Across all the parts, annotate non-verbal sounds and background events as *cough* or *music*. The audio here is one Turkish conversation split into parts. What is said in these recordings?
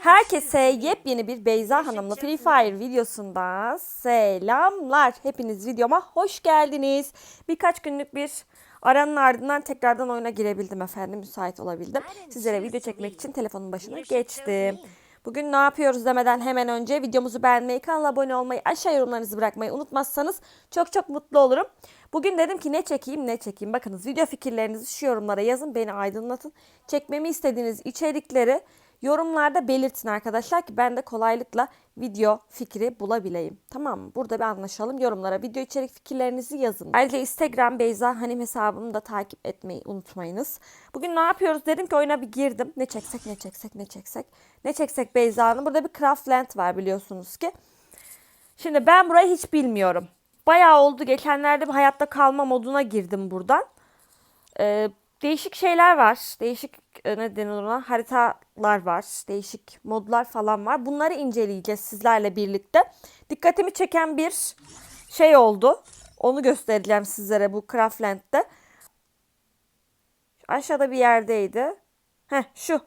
Herkese yepyeni bir Beyza Hanım'la Free Fire videosunda selamlar. Hepiniz videoma hoş geldiniz. Birkaç günlük bir aranın ardından tekrardan oyuna girebildim efendim. Müsait olabildim. Sizlere video çekmek için telefonun başına geçtim. Bugün ne yapıyoruz demeden hemen önce videomuzu beğenmeyi, kanala abone olmayı, aşağı yorumlarınızı bırakmayı unutmazsanız çok çok mutlu olurum. Bugün dedim ki ne çekeyim ne çekeyim. Bakınız video fikirlerinizi şu yorumlara yazın. Beni aydınlatın. Çekmemi istediğiniz içerikleri yorumlarda belirtin arkadaşlar ki ben de kolaylıkla video fikri bulabileyim. Tamam mı? Burada bir anlaşalım. Yorumlara video içerik fikirlerinizi yazın. Ayrıca Instagram Beyza Hanim hesabımı da takip etmeyi unutmayınız. Bugün ne yapıyoruz dedim ki oyuna bir girdim. Ne çeksek ne çeksek ne çeksek. Ne çeksek Beyza Hanım. Burada bir Craftland var biliyorsunuz ki. Şimdi ben burayı hiç bilmiyorum. Bayağı oldu. Geçenlerde bir hayatta kalma moduna girdim buradan. Ee, değişik şeyler var. Değişik e, ne denir ona? Haritalar var. Değişik modlar falan var. Bunları inceleyeceğiz sizlerle birlikte. Dikkatimi çeken bir şey oldu. Onu göstereceğim sizlere bu Craftland'de. Aşağıda bir yerdeydi. Heh şu.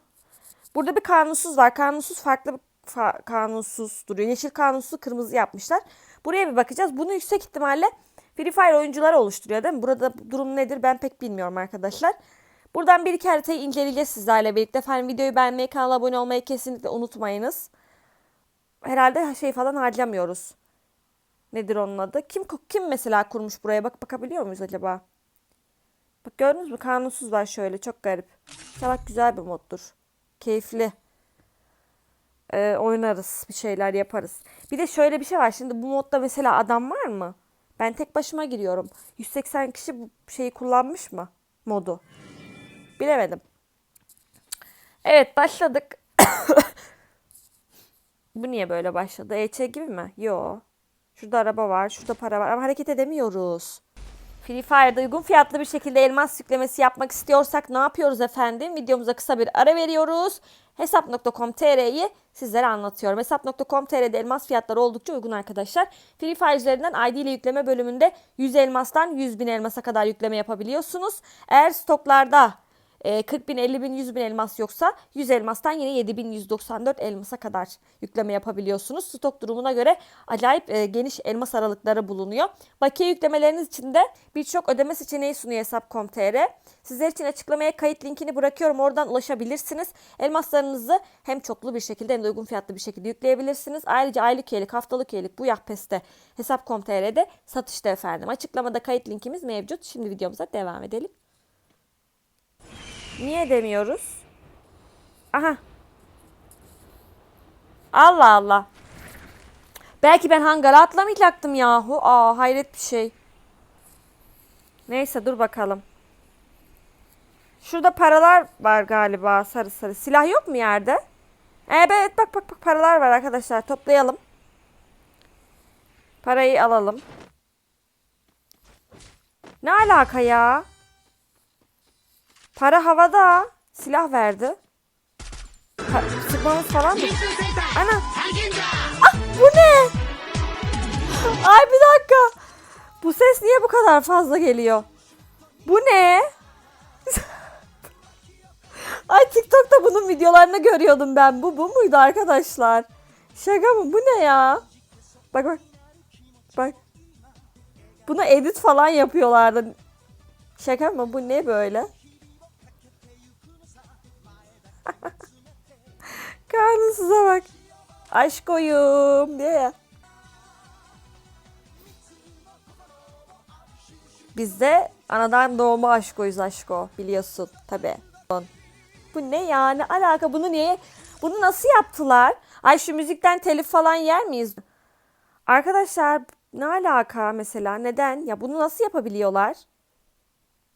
Burada bir kanunsuz var. Kanunsuz farklı fa- kanunsuz duruyor. Yeşil kanunsuz kırmızı yapmışlar. Buraya bir bakacağız. Bunu yüksek ihtimalle Free Fire oyuncuları oluşturuyor değil mi? Burada durum nedir ben pek bilmiyorum arkadaşlar. Buradan bir iki haritayı inceleyeceğiz sizlerle birlikte. Efendim videoyu beğenmeyi, kanala abone olmayı kesinlikle unutmayınız. Herhalde şey falan harcamıyoruz. Nedir onun adı? Kim kim mesela kurmuş buraya? Bak bakabiliyor muyuz acaba? Bak gördünüz mü? Kanunsuz var şöyle. Çok garip. İnşallah güzel bir moddur. Keyifli. Ee, oynarız. Bir şeyler yaparız. Bir de şöyle bir şey var. Şimdi bu modda mesela adam var mı? Ben tek başıma giriyorum. 180 kişi bu şeyi kullanmış mı? Modu. Bilemedim. Evet başladık. *coughs* Bu niye böyle başladı? EÇ gibi mi? Yo. Şurada araba var, şurada para var ama hareket edemiyoruz. Free Fire'da uygun fiyatlı bir şekilde elmas yüklemesi yapmak istiyorsak ne yapıyoruz efendim? Videomuza kısa bir ara veriyoruz. Hesap.com.tr'yi sizlere anlatıyorum. Hesap.com.tr'de elmas fiyatları oldukça uygun arkadaşlar. Free Fire üzerinden ID ile yükleme bölümünde 100 elmastan 100 bin elmasa kadar yükleme yapabiliyorsunuz. Eğer stoklarda e, 40 bin, 50 bin, 100 bin elmas yoksa 100 elmastan yine 7194 elmasa kadar yükleme yapabiliyorsunuz. Stok durumuna göre acayip e, geniş elmas aralıkları bulunuyor. Bakiye yüklemeleriniz için de birçok ödeme seçeneği sunuyor Hesap.com.tr. Sizler için açıklamaya kayıt linkini bırakıyorum. Oradan ulaşabilirsiniz. Elmaslarınızı hem çoklu bir şekilde hem de uygun fiyatlı bir şekilde yükleyebilirsiniz. Ayrıca aylık üyelik, haftalık üyelik bu Yahpes'te Hesap.com.tr'de satışta efendim. Açıklamada kayıt linkimiz mevcut. Şimdi videomuza devam edelim. Niye demiyoruz? Aha. Allah Allah. Belki ben hangara atlamayacaktım yahu. Aa hayret bir şey. Neyse dur bakalım. Şurada paralar var galiba sarı sarı. Silah yok mu yerde? Evet bak bak bak paralar var arkadaşlar. Toplayalım. Parayı alalım. Ne alaka ya? Para havada. Silah verdi. Pa- sıkmamız falan mı? Ana. Ah bu ne? Ay bir dakika. Bu ses niye bu kadar fazla geliyor? Bu ne? *laughs* Ay TikTok'ta bunun videolarını görüyordum ben. Bu bu muydu arkadaşlar? Şaka mı? Bu ne ya? Bak bak. Bak. Buna edit falan yapıyorlardı. Şaka mı? Bu ne böyle? *laughs* Karnınıza bak. Aşkoyum diye ya. Biz de anadan doğma aşkoyuz aşko biliyorsun tabi. Bu ne ya ne alaka bunu niye bunu nasıl yaptılar? Ay şu müzikten telif falan yer miyiz? Arkadaşlar ne alaka mesela neden ya bunu nasıl yapabiliyorlar?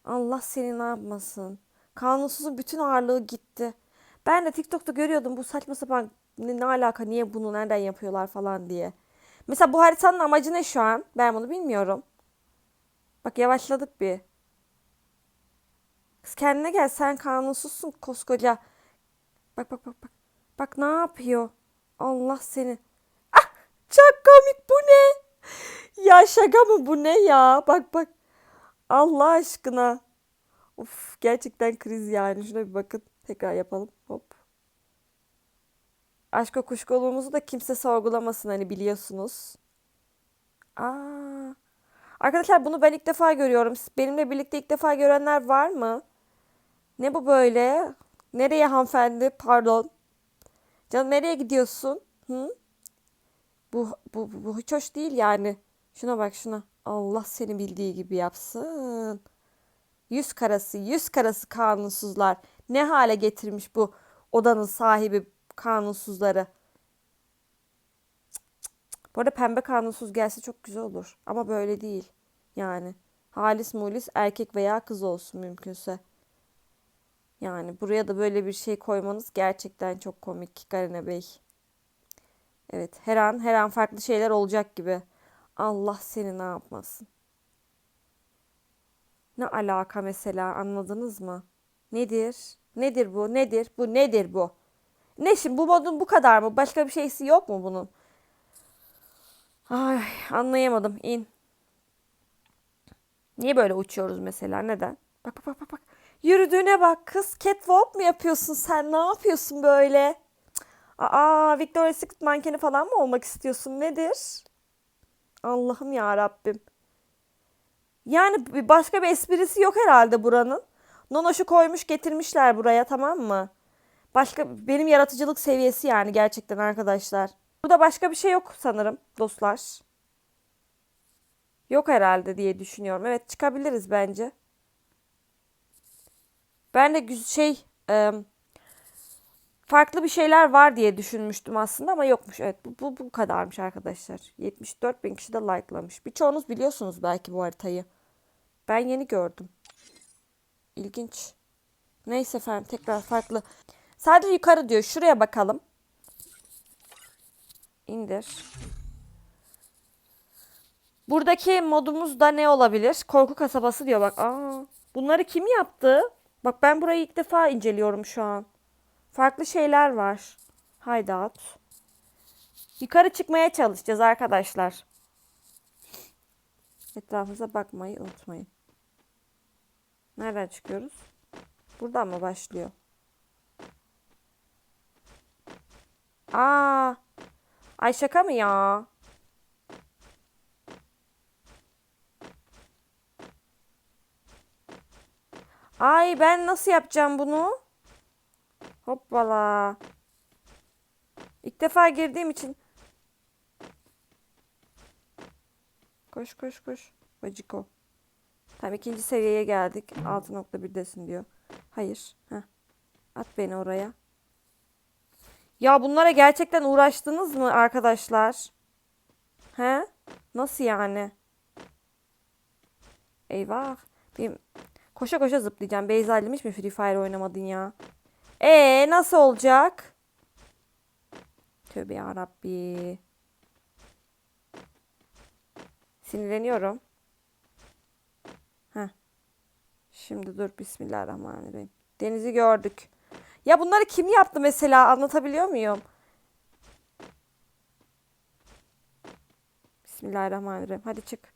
Allah seni ne yapmasın. Kanunsuzun bütün ağırlığı gitti. Ben de TikTok'ta görüyordum bu saçma sapan ne, ne alaka niye bunu nereden yapıyorlar falan diye. Mesela bu haritanın amacı ne şu an? Ben bunu bilmiyorum. Bak yavaşladık bir. Kız kendine gel sen kanunsuzsun koskoca. Bak bak bak bak. Bak ne yapıyor? Allah seni. Ah çok komik bu ne? Ya şaka mı bu ne ya? Bak bak. Allah aşkına. Of gerçekten kriz yani. Şuna bir bakın. Tekrar yapalım. Hop. aşk kuşkoluğumuzu da kimse sorgulamasın hani biliyorsunuz. Aa. Arkadaşlar bunu ben ilk defa görüyorum. Benimle birlikte ilk defa görenler var mı? Ne bu böyle? Nereye hanımefendi? Pardon. Canım nereye gidiyorsun? Hı? Bu, bu, bu, bu hiç hoş değil yani. Şuna bak şuna. Allah seni bildiği gibi yapsın. Yüz karası, yüz karası kanunsuzlar. Ne hale getirmiş bu odanın sahibi kanunsuzları. Bu arada pembe kanunsuz gelse çok güzel olur. Ama böyle değil. Yani halis mulis erkek veya kız olsun mümkünse. Yani buraya da böyle bir şey koymanız gerçekten çok komik Garine Bey. Evet her an her an farklı şeyler olacak gibi. Allah seni ne yapmasın. Ne alaka mesela anladınız mı? Nedir? Nedir bu? Nedir? Bu nedir bu? Ne şimdi bu modun bu kadar mı? Başka bir şeysi yok mu bunun? Ay anlayamadım. İn. Niye böyle uçuyoruz mesela? Neden? Bak bak bak bak bak. Yürüdüğüne bak kız. Catwalk mu yapıyorsun sen? Ne yapıyorsun böyle? Aa, Victoria's Secret mankeni falan mı olmak istiyorsun? Nedir? Allah'ım ya Rabbim. Yani başka bir esprisi yok herhalde buranın. Nonoş'u koymuş getirmişler buraya tamam mı? Başka benim yaratıcılık seviyesi yani gerçekten arkadaşlar. Burada başka bir şey yok sanırım dostlar. Yok herhalde diye düşünüyorum. Evet çıkabiliriz bence. Ben de şey farklı bir şeyler var diye düşünmüştüm aslında ama yokmuş. Evet bu, bu, bu kadarmış arkadaşlar. 74 bin kişi de likelamış. Birçoğunuz biliyorsunuz belki bu haritayı. Ben yeni gördüm. İlginç. Neyse efendim tekrar farklı. Sadece yukarı diyor. Şuraya bakalım. İndir. Buradaki modumuz da ne olabilir? Korku kasabası diyor bak. Aa, bunları kim yaptı? Bak ben burayı ilk defa inceliyorum şu an. Farklı şeyler var. Hideout. Yukarı çıkmaya çalışacağız arkadaşlar. Etrafınıza bakmayı unutmayın. Nereden çıkıyoruz? Buradan mı başlıyor? Aa. Ay şaka mı ya? Ay ben nasıl yapacağım bunu? Hoppala. İlk defa girdiğim için. Koş koş koş. Baciko. Tamam ikinci seviyeye geldik. 6.1'desin diyor. Hayır. Heh. At beni oraya. Ya bunlara gerçekten uğraştınız mı arkadaşlar? He? Nasıl yani? Eyvah. Benim koşa koşa zıplayacağım. Beyza hiç mi Free Fire oynamadın ya? Ee nasıl olacak? Tövbe yarabbi. Sinirleniyorum. Heh. Şimdi dur Bismillahirrahmanirrahim. Denizi gördük. Ya bunları kim yaptı mesela anlatabiliyor muyum? Bismillahirrahmanirrahim. Hadi çık.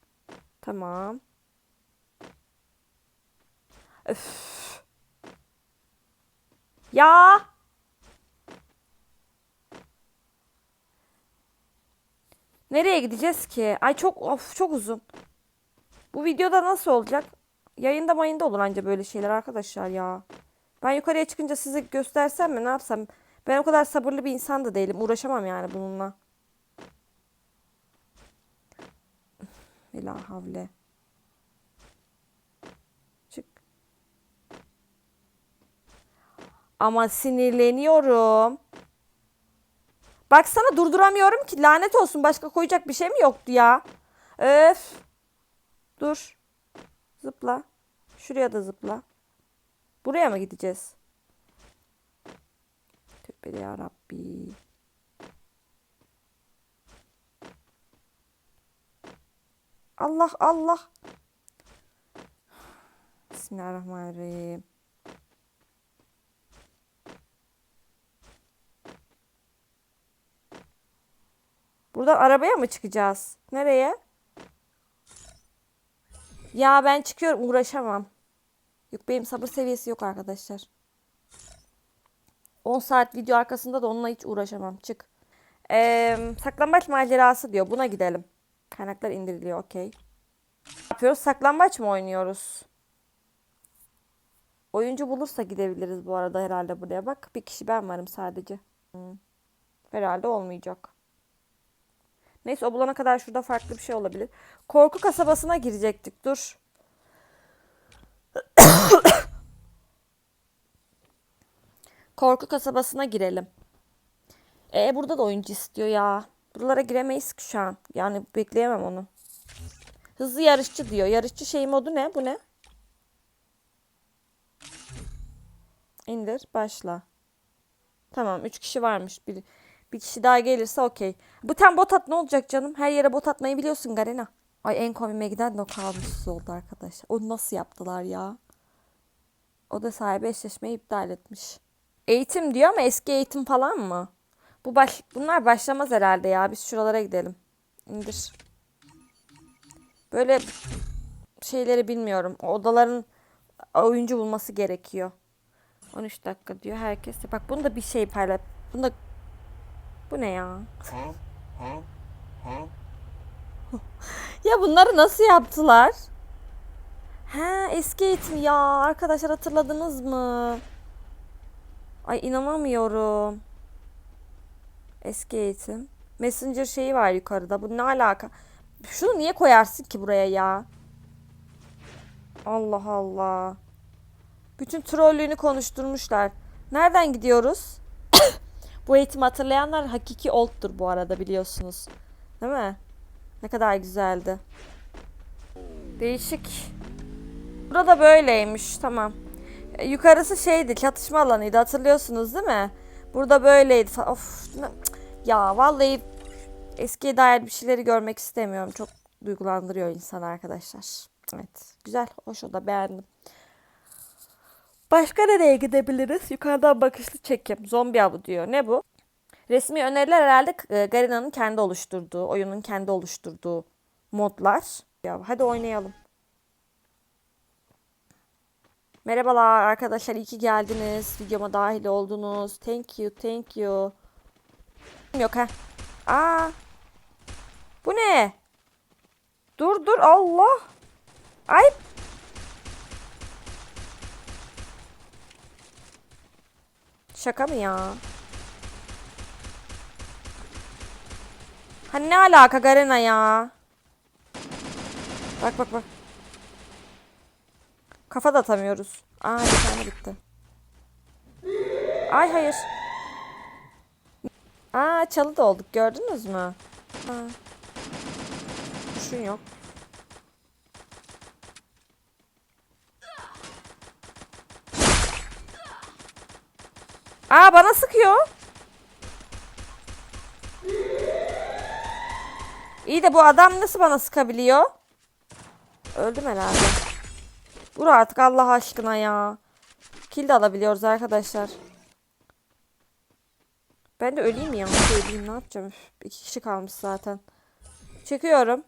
Tamam. Öf. Ya. Nereye gideceğiz ki? Ay çok of çok uzun. Bu videoda nasıl olacak? Yayında mayında olur anca böyle şeyler arkadaşlar ya. Ben yukarıya çıkınca size göstersem mi ne yapsam? Ben o kadar sabırlı bir insan da değilim. Uğraşamam yani bununla. Vela havle. Çık. Ama sinirleniyorum. Baksana durduramıyorum ki. Lanet olsun. Başka koyacak bir şey mi yoktu ya? Öf. Dur. Zıpla. Şuraya da zıpla. Buraya mı gideceğiz? Tövbe ya Rabbi. Allah Allah. Bismillahirrahmanirrahim. Buradan arabaya mı çıkacağız? Nereye? Ya ben çıkıyorum uğraşamam. Yok benim sabır seviyesi yok arkadaşlar. 10 saat video arkasında da onunla hiç uğraşamam. Çık. Ee, saklambaç macerası diyor. Buna gidelim. Kaynaklar indiriliyor. Okey. Yapıyoruz? Saklambaç mı oynuyoruz? Oyuncu bulursa gidebiliriz bu arada herhalde buraya. Bak bir kişi ben varım sadece. Hmm. Herhalde olmayacak. Neyse o bulana kadar şurada farklı bir şey olabilir. Korku kasabasına girecektik. Dur. Korku kasabasına girelim. E burada da oyuncu istiyor ya. Buralara giremeyiz ki şu an. Yani bekleyemem onu. Hızlı yarışçı diyor. Yarışçı şey modu ne? Bu ne? İndir, başla. Tamam, 3 kişi varmış. Bir, bir kişi daha gelirse okey. Bu tam bot at ne olacak canım? Her yere bot atmayı biliyorsun Garena. Ay en komiğime giden de o kalmışsız oldu arkadaşlar. Onu nasıl yaptılar ya? O da sahibi eşleşmeyi iptal etmiş. Eğitim diyor ama eski eğitim falan mı? Bu baş, bunlar başlamaz herhalde ya. Biz şuralara gidelim. İndir. Böyle şeyleri bilmiyorum. Odaların oyuncu bulması gerekiyor. 13 dakika diyor herkes. de- Bak bunu da bir şey paylaş. Bunda bu ne ya? *laughs* ya bunları nasıl yaptılar? Ha eski eğitim ya arkadaşlar hatırladınız mı? Ay inanamıyorum. Eski eğitim. Messenger şeyi var yukarıda. Bu ne alaka? Şunu niye koyarsın ki buraya ya? Allah Allah. Bütün trollüğünü konuşturmuşlar. Nereden gidiyoruz? *coughs* bu eğitimi hatırlayanlar hakiki old'tur bu arada biliyorsunuz. Değil mi? Ne kadar güzeldi. Değişik. Burada böyleymiş. Tamam. E, Yukarısı şeydi, çatışma alanıydı. Hatırlıyorsunuz değil mi? Burada böyleydi. Of. Ya vallahi eskiye dair bir şeyleri görmek istemiyorum. Çok duygulandırıyor insan arkadaşlar. Evet. Güzel. Hoş o da beğendim. Başka nereye gidebiliriz? Yukarıdan bakışlı çekim. Zombi avı diyor. Ne bu? Resmi öneriler herhalde e, Garina'nın kendi oluşturduğu, oyunun kendi oluşturduğu modlar. Ya hadi oynayalım. Merhabalar arkadaşlar, iyi ki geldiniz. Videoma dahil oldunuz. Thank you, thank you. Yok ha. Aa. Bu ne? Dur dur Allah. Ay. Şaka mı ya? Hani ne alaka Garena ya? Bak bak bak. Kafa da atamıyoruz. Aa bir tane bitti. Ay hayır. Aa çalı da olduk gördünüz mü? Aa. Düşün yok. Aa bana sıkıyor. İyi de bu adam nasıl bana sıkabiliyor? Öldüm herhalde. Vur artık Allah aşkına ya. Kill de alabiliyoruz arkadaşlar. Ben de öleyim ya. Öleyim ne yapacağım? Üf, iki kişi kalmış zaten. Çekiyorum.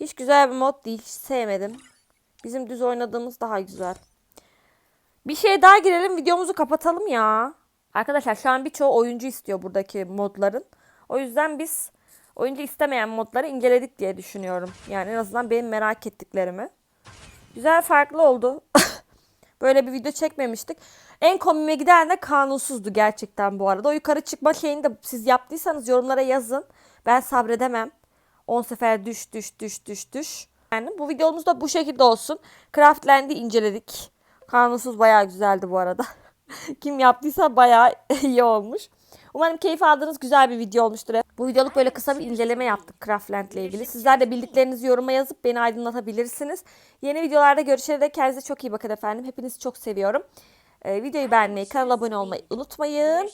Hiç güzel bir mod değil. Hiç sevmedim. Bizim düz oynadığımız daha güzel. Bir şey daha girelim videomuzu kapatalım ya. Arkadaşlar şu an birçoğu oyuncu istiyor buradaki modların. O yüzden biz oyuncu istemeyen modları inceledik diye düşünüyorum. Yani en azından benim merak ettiklerimi. Güzel farklı oldu. *laughs* Böyle bir video çekmemiştik. En komime giden de kanunsuzdu gerçekten bu arada. O yukarı çıkma şeyini de siz yaptıysanız yorumlara yazın. Ben sabredemem. 10 sefer düş düş düş düş düş. Yani bu videomuz da bu şekilde olsun. Craftland'i inceledik. Kanunsuz bayağı güzeldi bu arada. *laughs* Kim yaptıysa bayağı *laughs* iyi olmuş. Umarım keyif aldığınız güzel bir video olmuştur. Bu videoluk böyle kısa bir inceleme yaptık Craftland ile ilgili. Sizler de bildiklerinizi yoruma yazıp beni aydınlatabilirsiniz. Yeni videolarda görüşene dek kendinize çok iyi bakın efendim. Hepinizi çok seviyorum. Ee, videoyu beğenmeyi, kanala abone olmayı unutmayın.